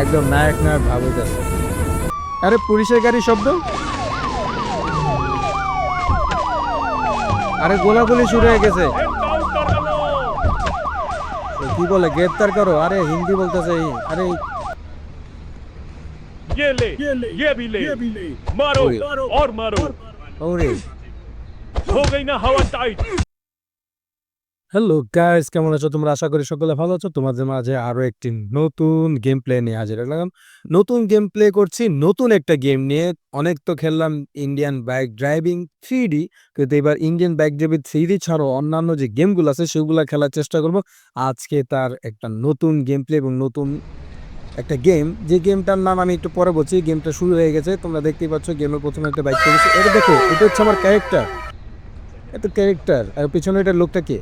একদম নায়ক নায়ক ভাব হইতেছে আরে পুলিশের গাড়ির শব্দ আরে গোলাগুলি শুরু হয়ে গেছে এ কি বলে গ্রেপ্তার করো আরে হিন্দি বলতেছে আরে ये ले ये ले ये भी ले ये भी ले मारो ओए। और मारो ওরে हो गई ना हवा टाइट হ্যালো গাইস কেমন আছো তোমরা? আশা করি সকলে ভালো আছো। তোমাদের মাঝে আরও একটি নতুন গেম প্লে নিয়ে হাজির হলাম। নতুন গেম প্লে করছি, নতুন একটা গেম নিয়ে। অনেক তো খেললাম Indian bike driving three D কিন্তু এবার ইন্ডিয়ান বাইক ড্রাইভিং থ্রি ছাড়াও অন্যান্য যে গেমগুলো আছে, সেগুলো খেলার চেষ্টা করব। আজকে তার একটা নতুন গেম প্লে এবং নতুন একটা গেম যে গেমটার নাম আমি একটু পরে বলছি গেমটা শুরু হয়ে গেছে। তোমরা দেখতেই পাচ্ছ গেমের প্রথমে একটা বাইক করেছে এটা দেখো, এটা হচ্ছে আমার ক্যারেক্টার এটা ক্যারেক্টার আর পিছনে এটা লোকটা কে?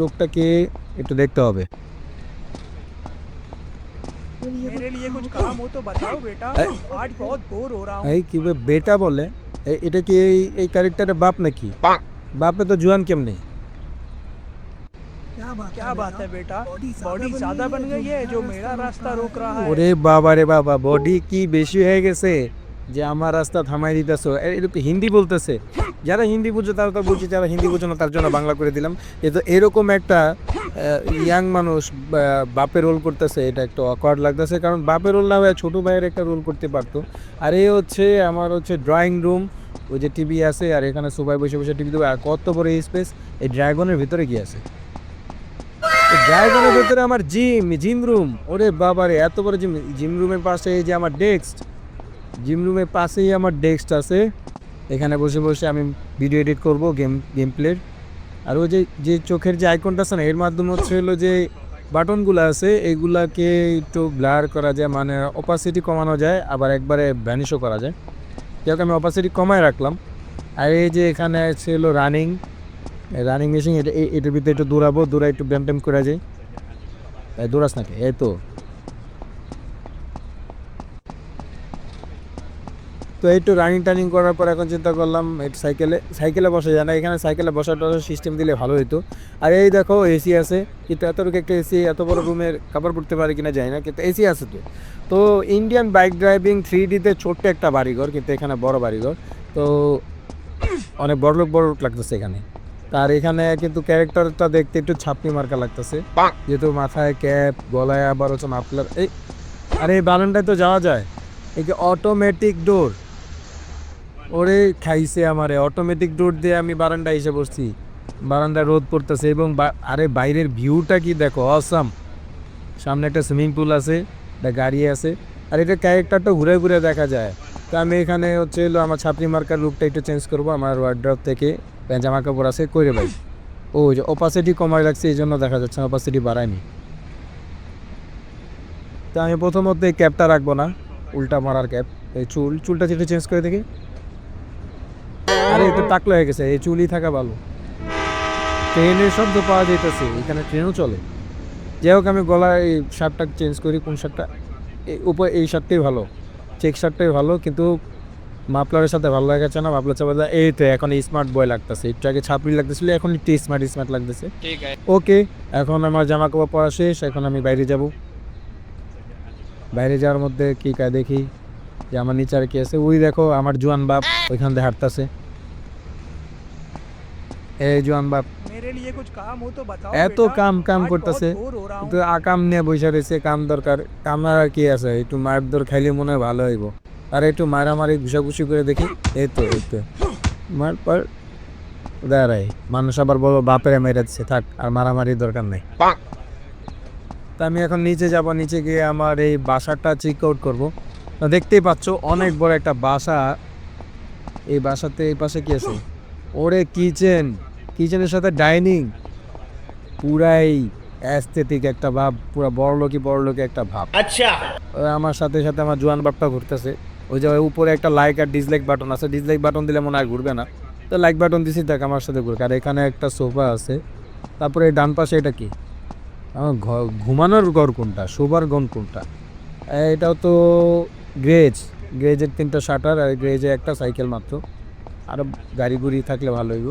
লোকটাকে একটু দেখতে হবে। কি বেটা বলে? এটা কি এই এই ক্যারেক্টারের বাপ নাকি? বাপে তো জুয়ান ওরে বাবা রে বাবা বডি কি বেশি হয়ে গেছে যে আমার রাস্তা থামাই দিতেছ? হিন্দি বলতেছে। যারা হিন্দি বুঝে, তারা তো বুঝছে যারা হিন্দি বুঝে না, তার জন্য বাংলা করে দিলাম। এ তো এরকম একটা ইয়াং মানুষ, বা- বাপের রোল করতেছে, এটা একটু অকওয়ার্ড লাগতেছে, কারণ বাপের রোল না হয়ে ছোটো ভাইয়ের একটা রোল করতে পারতো। আর এই হচ্ছে, আমার হচ্ছে ড্রয়িং রুম ওই যে টিভি আছে, আর এখানে সবাই বসে বসে টিভি দেবো আর কত বড় স্পেস এই ড্রাগনের ভিতরে কি আছে। ড্রাগনের ভিতরে আমার জিম জিম রুম ওরে বাবারে এত বড় জিম জিম রুমের পাশে এই যে আমার ডেস্ক জিম রুমের পাশেই আমার ডেস্ক আছে। এখানে বসে বসে আমি ভিডিও এডিট করব গেম গেম প্লের আর ওই যে যে চোখের যে আইকনটা আছে না, এর মাধ্যমে হচ্ছে হলো যে বাটনগুলো আছে, এগুলাকে একটু ব্লার করা যায় মানে অপাসিটি কমানো যায়, আবার একবারে ভ্যানিশও করা যায়। যাক আমি অপাসিটি কমায় রাখলাম। আর এই যে এখানে ছিল রানিং রানিং মেশিন এটা এটার ভিতরে একটু দৌড়াবো দৌড়া একটু ব্যায়াম ট্যাম করা যায়। দৌড়াস নাকি এই তো। তো একটু রানিং টানিং করার পর এখন চিন্তা করলাম একটু সাইকেলে সাইকেলে বসা যায় না। এখানে সাইকেলে বসার টসার সিস্টেম দিলে ভালো হতো আর এই দেখো এসি আছে। কিন্তু এত এতটুকু একটা এসি এত বড় রুমের কাপড় পড়তে পারে কিনা যায় না কিন্তু এসি আছে তো। তো ইন্ডিয়ান বাইক ড্রাইভিং থ্রি ডিতে ছোট্ট একটা বাড়িঘর কিন্তু এখানে বড় বাড়িঘর। তো অনেক বড় লোক বড় লোক লাগতেছে এখানে। তার এখানে কিন্তু ক্যারেক্টারটা দেখতে একটু ছাপনি মার্কা লাগতেছে। যেহেতু মাথায় ক্যাপ গলায় আবার হচ্ছে মাফলার এই আরে এই বারান্দায় তো যাওয়া যায়। এই যে অটোমেটিক ডোর ওরে খাইছে আমারে। অটোমেটিক ডোর দিয়ে আমি বারান্দায় এসে বসছি। বারান্দায় রোদ পড়তেছে এবং আরে বাইরের ভিউটা কি দেখো? অসাম সামনে একটা সুইমিং পুল আছে, একটা গাড়ি আছে। আর এটা ক্যারেক্টারটা ঘুরে ঘুরে দেখা যায়। তো আমি এখানে হচ্ছে হলো আমার ছাপড়ি মার্কার লুকটা একটু চেঞ্জ করব, আমার ওয়ার্ড্রপ থেকে। জামা কাপড় আছে, কইরে ভাই। ও যে অপাসিটি কমায় লাগছে এই জন্য দেখা যাচ্ছে অপাসিটি বাড়ায়নি। তো আমি প্রথমত এই ক্যাপটা রাখব না, উল্টা মারার ক্যাপ এই চুল, চুলটা যেটা চেঞ্জ করে দেখি। এটা টাকলো হয়ে গেছে এই চুলই থাকা ভালো। ট্রেনের শব্দ পাওয়া যাইতেছে এখানে ট্রেনও চলে। যাই হোক আমি গলায় এই শার্টটা চেঞ্জ করি কোন শার্টটা? এই উপর এই শার্টটাই ভালো। চেক শার্টটাই ভালো কিন্তু মাফলারের সাথে ভালো লাগাচ্ছে না মাফলার চাপা এই তো এখন স্মার্ট বয় লাগতেছে। একটু আগে ছাপড়ি লাগতেছিল এখন একটু স্মার্ট স্মার্ট লাগতেছে। ওকে এখন আমার জামা কাপড় পরা শেষ এখন আমি বাইরে যাব। বাইরে যাওয়ার মধ্যে কি কায় দেখি যে আমার নিচে আর কি আছে। ওই দেখো আমার জোয়ান বাপ ওইখান দিয়ে হাঁটতেছে। জোয়ান বাপ এত কাম কাম করতেছে তো আকাম নিয়ে বসে রয়েছে কাম দরকার কামার কি আছে একটু মার দর খাইলে মনে হয় ভালো হইব আর একটু মারামারি ঘুষাঘুষি করে দেখি এই তো এই তো মার পর দাঁড়াই মানুষ আবার বলব বাপেরে মেরেছে থাক আর মারামারি দরকার নেই তা আমি এখন নিচে যাব নিচে গিয়ে আমার এই বাসাটা চেক আউট করব দেখতেই পাচ্ছ অনেক বড় একটা বাসা এই বাসাতে এই পাশে কি আছে ওরে কিচেন কিচেনের সাথে ডাইনিং পুরাই অ্যাস্থেটিক একটা ভাব পুরা বড় লোকই বড় লোকে একটা ভাব। আচ্ছা। আমার সাথে সাথে আমার জোয়ান বাপটা ঘুরতেছে। ওই যে উপরে একটা লাইক আর ডিসলাইক বাটন আছে। ডিসলাইক বাটন দিলে মনে হয় ঘুরবে না। তো লাইক বাটন দিছি দেখ আমার সাথে ঘুরবে আর এখানে একটা সোফা আছে। তারপরে এই ডান পাশে এটা কি? আমার ঘুমানোর ঘর কোনটা? শোবার গন কোনটা? এটাও তো গ্রেজ। গ্রেজের তিনটা শাটার আর গ্রেজে একটা সাইকেল মাত্র। আর গাড়ি গুড়ি থাকলে ভালো হইব।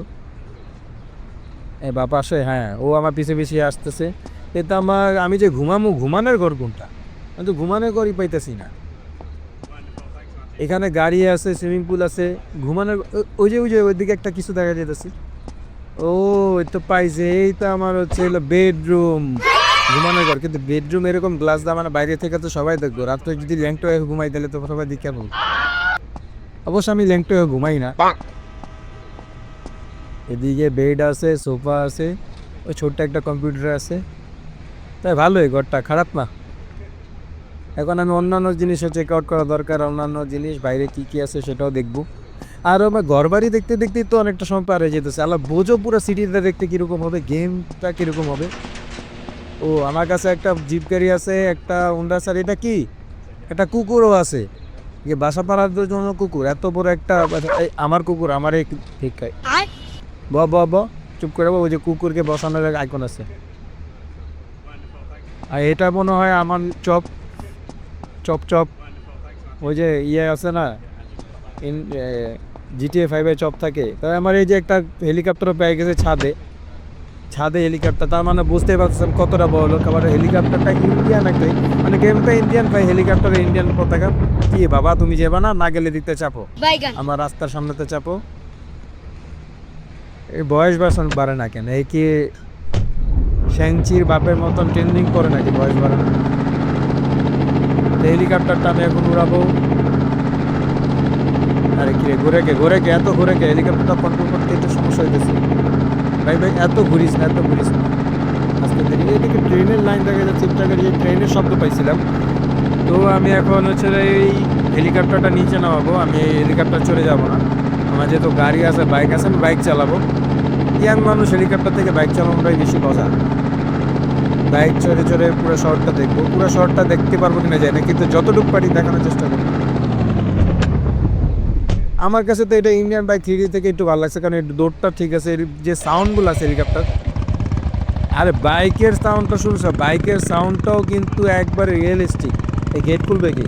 বাবা, আসে হ্যাঁ ও আমার পিছে পিছিয়ে আসতেছে। এটা আমার, আমি যে ঘুমামো, ঘুমানোর ঘর কোনটা? আমি তো ঘুমানো করি পাইতেছি না। এখানে গাড়ি আছে সুইমিং পুল আছে, ঘুমানোর ওই যে ওই যে, ওইদিকে একটা কিছু দেখা যেতেছে ও, এই তো পাইছে, এই তো আমার হচ্ছে হলো বেডরুম ঘুমানোর ঘর, কিন্তু বেডরুম এরকম গ্লাস দেওয়া মানে বাইরে থেকে তো সবাই দেখব। রাত্রে যদি ল্যাংটো হয়ে ঘুমাই দিলে তো সবাই দিকে কেমন অবশ্য আমি ল্যাংটো হয়ে ঘুমাই না। এদিকে বেড আছে সোফা আছে, ওই ছোট্ট একটা কম্পিউটার আছে। তাই ভালোই ঘরটা, খারাপ না। এখন আমি অন্যান্য জিনিসও চেক আউট করা দরকার, অন্যান্য জিনিস, বাইরে কি কি আছে সেটাও দেখব। আর আমার ঘর বাড়ি দেখতে দেখতেই তো অনেকটা সময় পার হয়ে যেতেছে। আল্লাহ বোঝো পুরো সিটিটা দেখতে কীরকম হবে গেমটা কীরকম হবে। ও, আমার কাছে একটা জিপ গাড়ি আছে, একটা উন্ডা স্যার এটা কি? একটা কুকুরও আছে। বাসা পাড়ার জন্য কুকুর, এত বড় একটা আমার কুকুর আমার এই ঠিক ব ব ব চুপ করে ওই যে কুকুরকে বসানোর আইকন আছে। আর এটা মনে হয় আমার চপ চপ চপ ওই যে ইয়ে আছে না ইন জিটিএ ফাইভে চপ থাকে। তবে আমার এই যে একটা হেলিকপ্টারও পেয়ে গেছে ছাদে ছাদে হেলিকপ্টার তার মানে বুঝতে পারছেন কতটা বড় লোক। আবার হেলিকপ্টারটা ইন্ডিয়ান একটাই মানে গেমটা ইন্ডিয়ান ভাই হেলিকপ্টারে ইন্ডিয়ান পতাকা। কি বাবা তুমি যাবা না না গেলে দিতে চাপো। আমার রাস্তার সামনেতে চাপো। এই বয়স বাড়ান বাড়ে না কেন? এই কি শ্যাংচির বাপের মতন ট্রেন্ডিং করে নাকি বয়স বাড়ে না হেলিকপ্টারটা আমি এখন উড়াবো। আরে কি রে ঘুরে কে ঘুরে কে, এত ঘুরে কে? হেলিকপ্টারটা কন্ট্রোল করতে একটু সমস্যা হইতেছে। ভাই ভাই, এত ঘুরিস না, এত ঘুরিস না। আজকে দেরি এদিকে ট্রেনের লাইন দেখা যাচ্ছে, একটা গাড়ি ট্রেনের শব্দ পাইছিলাম। তো আমি এখন হচ্ছে এই হেলিকপ্টারটা নিচে নামাবো, আমি এই হেলিকপ্টার চলে যাব না। আমার যেহেতু গাড়ি আছে বাইক আছে, আমি বাইক চালাবো। ইয়াং মানুষ হেলিকপ্টার থেকে বাইক চালানোটাই বেশি মজা। বাইক চড়ে চড়ে পুরো শহরটা দেখব। পুরো শহরটা দেখতে পারব কিনা যায় না, কিন্তু যতটুকু পারি দেখানোর চেষ্টা করব। আমার কাছে তো এটা ইন্ডিয়ান বাইক থ্রি থেকে একটু ভালো লাগছে, কারণ একটু দৌড়টা ঠিক আছে যে সাউন্ডগুলো আছে হেলিকপ্টার আরে বাইকের সাউন্ডটা শুনছো? বাইকের সাউন্ডটাও কিন্তু একবারে রিয়েলিস্টিক এই গেট খুলবে কি?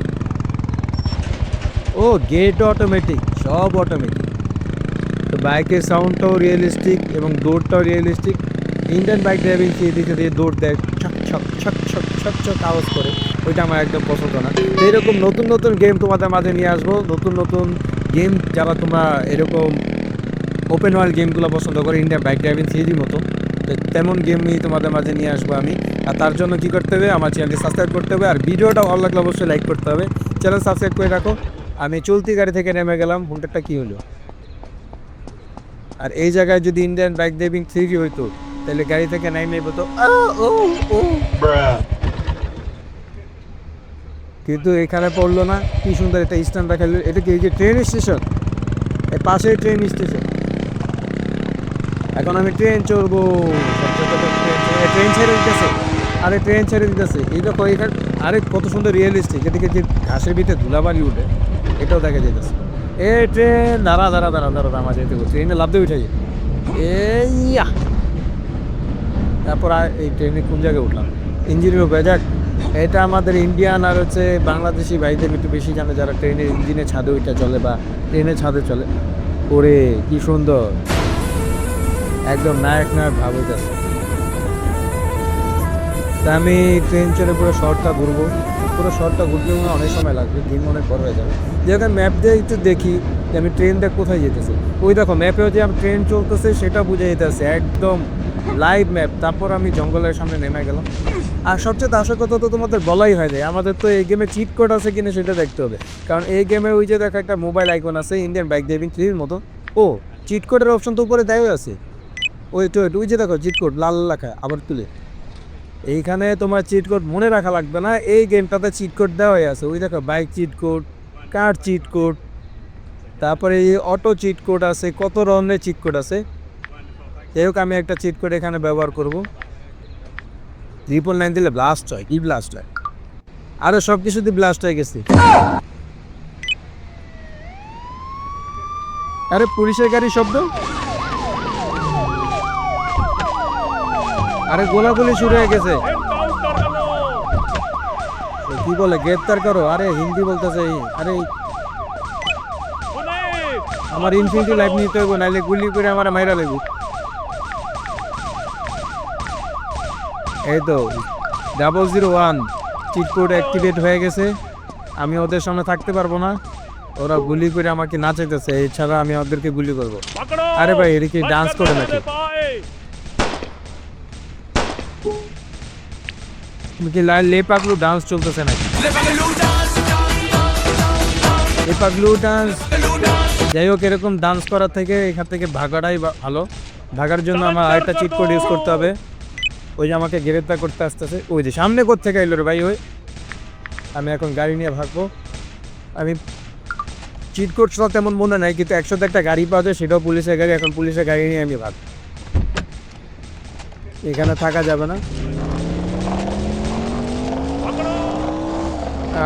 ও গেট অটোমেটিক সব অটোমেটিক বাইকের সাউন্ডটাও রিয়েলিস্টিক এবং দৌড়টাও রিয়েলিস্টিক ইন্ডিয়ান বাইক ড্রাইভিং কি দিকে দিয়ে দৌড় দেয়, ছক ছক ছক ছক ছক ছক আওয়াজ করে। ওইটা আমার একদম পছন্দ না। তো এরকম নতুন নতুন গেম তোমাদের মাঝে নিয়ে আসব। নতুন নতুন গেম যারা তোমরা এরকম ওপেন ওয়ার্ল্ড গেমগুলো পছন্দ করে ইন্ডিয়ান বাইক ড্রাইভিং থ্রিডির মতো তেমন গেম নিয়ে তোমাদের মাঝে নিয়ে আসব আমি। আর তার জন্য কী করতে হবে? আমার চ্যানেলটি সাবস্ক্রাইব করতে হবে। আর ভিডিওটা ভালো লাগলে অবশ্যই লাইক করতে হবে। চ্যানেল সাবস্ক্রাইব করে রাখো। আমি চলতি গাড়ি থেকে নেমে গেলাম। হুন্টারটা কী হলো? আর এই জায়গায় যদি ইন্ডিয়ান বাইক ড্রাইভিং থ্রি হইতো তাহলে গাড়ি থেকে বলতো "আ, ও ও। কিন্তু এখানে পড়ল না কি সুন্দর একটা স্ট্যান্ড রাখালো এটা কি এই যে ট্রেন স্টেশন এই পাশে ট্রেন স্টেশন এখন আমি ট্রেন চড়বো। ট্রেন ছেড়ে দিতেছে। আরে ট্রেন ছেড়ে দিতেছে। এই দেখো এখানে আরে কত সুন্দর রিয়েলিস্টিক এদিকে যে ঘাসের ভিতরে ধুলাবালি উঠে এটাও দেখা যেতেছে এ ট্রেন দাঁড়া দাঁড়া দাঁড়া দাঁড়া দাঁড়া আমার যেতে ট্রেনে লাভ দিয়ে উঠে যাই এইয়া তারপর এই ট্রেনে কোন জায়গায় উঠলাম? ইঞ্জিনের উপরে। যাক, এটা আমাদের ইন্ডিয়ান আর হচ্ছে বাংলাদেশি ভাইদের একটু বেশি জানে যারা ট্রেনের ইঞ্জিনের ছাদে ওইটা চলে বা ট্রেনের ছাদে চলে। ওরে, কি সুন্দর। একদম নায়ক নায়ক ভাব হইতেছে। তা আমি ট্রেন চলে পুরো শহরটা ঘুরবো। পুরো শহরটা ঘুরতে অনেক সময় লাগবে, দিন অনেক বড় হয়ে যাবে। যেখানে ম্যাপ দিয়ে একটু দেখি যে আমি ট্রেনটা কোথায় যেতেছে। ওই দেখো ম্যাপেও যে আমি ট্রেন চলতেছে, সেটা বুঝে যেতেছে। একদম লাইভ ম্যাপ তারপর আমি জঙ্গলের সামনে নেমে গেলাম। আর সবচেয়ে আসল কথা তো তোমাদের বলাই হয় যায় আমাদের তো এই গেমে চিট কোড আছে কিনা সেটা দেখতে হবে। কারণ এই গেমে ওই যে দেখো একটা মোবাইল আইকন আছে ইন্ডিয়ান বাইক ড্রাইভিং থ্রির মতো। ও চিট কোডের অপশন তো উপরে দেওয়া আছে। ওই তো, ওই যে দেখো চিট কোড লাল লেখা, আবার তুলে। এইখানে তোমার চিট কোড মনে রাখা লাগবে না, এই গেমটাতে চিট কোড দেওয়াই আছে। ওই দেখো bike cheat code car cheat code তারপরে এই অটো চিট কোড আছে, কত ধরনের চিট কোড আছে? যাই হোক, আমি একটা চিট কোড এখানে ব্যবহার করব। ত্রিপল নাইন দিলে ব্লাস্ট হয়, কি ব্লাস্ট হয়? আরও সব কিছু দিয়ে ব্লাস্ট হয়ে গেছে। আরে পুলিশের গাড়ি শব্দ? আরে গোলাগুলি শুরু হয়ে গেছে। কি বলে, গ্রেপ্তার করো। আরে হিন্দি বলতেছে আরে আমার ইনফিনিটি লাইফ নিতে হইব, নাইলে গুলি করে আমার মাইরা লাগবে এই তো double zero one cheat code activate হয়ে গেছে। আমি ওদের সামনে থাকতে পারব না। ওরা গুলি করে আমাকে নাচাইতেছে, এছাড়া আমি ওদেরকে গুলি করব। আরে ভাই, এদিকে কি ডান্স করে নাকি? কি লা- লে পাগলু ডান্স চলতেছে নাকি? লে পাগলু ডান্স যাই হোক, এরকম ডান্স করার থেকে এখান থেকে ভাগাটাই ভালো। ভাগার জন্য আমার আরেকটা চিট কোড ইউজ করতে হবে। ওই যে আমাকে গ্রেপ্তার করতে আসতেছে। ওই যে সামনে কোথেকে এলো রে ভাই ওই? আমি এখন গাড়ি নিয়ে ভাগবো। আমি চিট কোড সব তেমন মনে নাই, কিন্তু একসাথে একটা গাড়ি পাওয়া যায়, সেটাও পুলিশের গাড়ি, এখন পুলিশের গাড়ি নিয়ে আমি ভাগ এখানে থাকা যাবে না।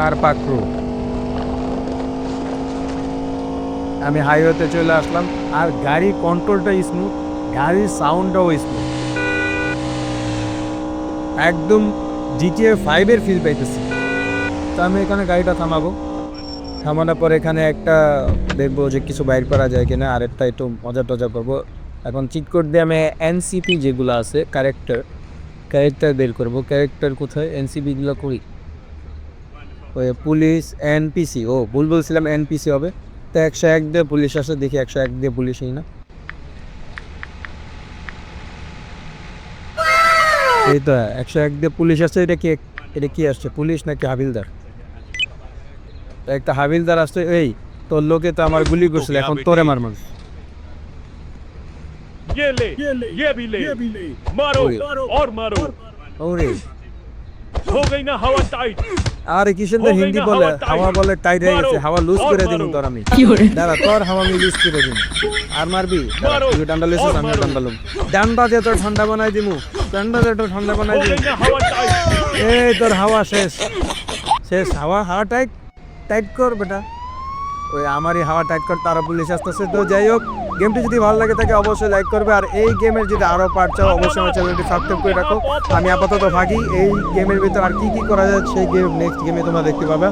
আর পাকরু আমি হাইওয়েতে চলে আসলাম, আর গাড়ি কন্ট্রোলটা স্মুথ গাড়ির সাউন্ডটাও স্মুথ একদম জিটিএ ফাইভের ফিল পাইতেছি। তো আমি এখানে গাড়িটা থামাবো। থামানোর পর এখানে একটা দেখব যে কিছু বাইর করা যায় কিনা, আর একটা একটু মজা টজা করব। এখন চিট কোড দিয়ে আমি এনসিপি যেগুলো আছে ক্যারেক্টার ক্যারেক্টার বের করব। ক্যারেক্টার কোথায়? এনসিপিগুলো করি। পুলিশ এনপিসি ও ভুল বলছিলাম এনপিসি হবে তো একশো এক দিয়ে পুলিশ আসে দেখি একশো এক দিয়ে পুলিশই না এই তো একশো এক দিয়ে পুলিশ আসছে এটা কি এটা কি আসছে পুলিশ নাকি হাবিলদার তো একটা হাবিলদার আসছে এই তোর লোকে তো আমার গুলি করছিল এখন তোরে মার মানুষ ये ले ये भी ले मारो ओए। और मारो ওরে আরে কি সুন্দর হিন্দি বলে? হাওয়া বলে টাইট হয়ে গেছে। হাওয়া লুজ করে দিন তোর আমি। দাঁড়া তোর হাওয়া আমি লুজ করে দিন আর মারবি? তুই ডান্ডা আমি ডান্ডা ডান্ডা দিয়ে তোর ঠান্ডা বানাই দিমু। ডান্ডা দিয়ে তোর ঠান্ডা বানাই দিমু। এই তোর হাওয়া শেষ। শেষ। হাওয়া হাওয়া টাইট টাইট কর বেটা। ওই আমারই হাওয়া টাইট কর তারা পুলিশ আসতেছে। তো যাই হোক গেমটি যদি ভালো লাগে থাকে অবশ্যই লাইক করবে। আর এই গেমের যদি আরও পার্ট চাও, অবশ্যই আমার চ্যানেলটি সাবস্ক্রাইব করে রাখো। আমি আপাতত ভাগি, এই গেমের ভিতর আর কি কি করা যায়, সেই গেম নেক্সট গেমে তোমরা দেখতে পাবে।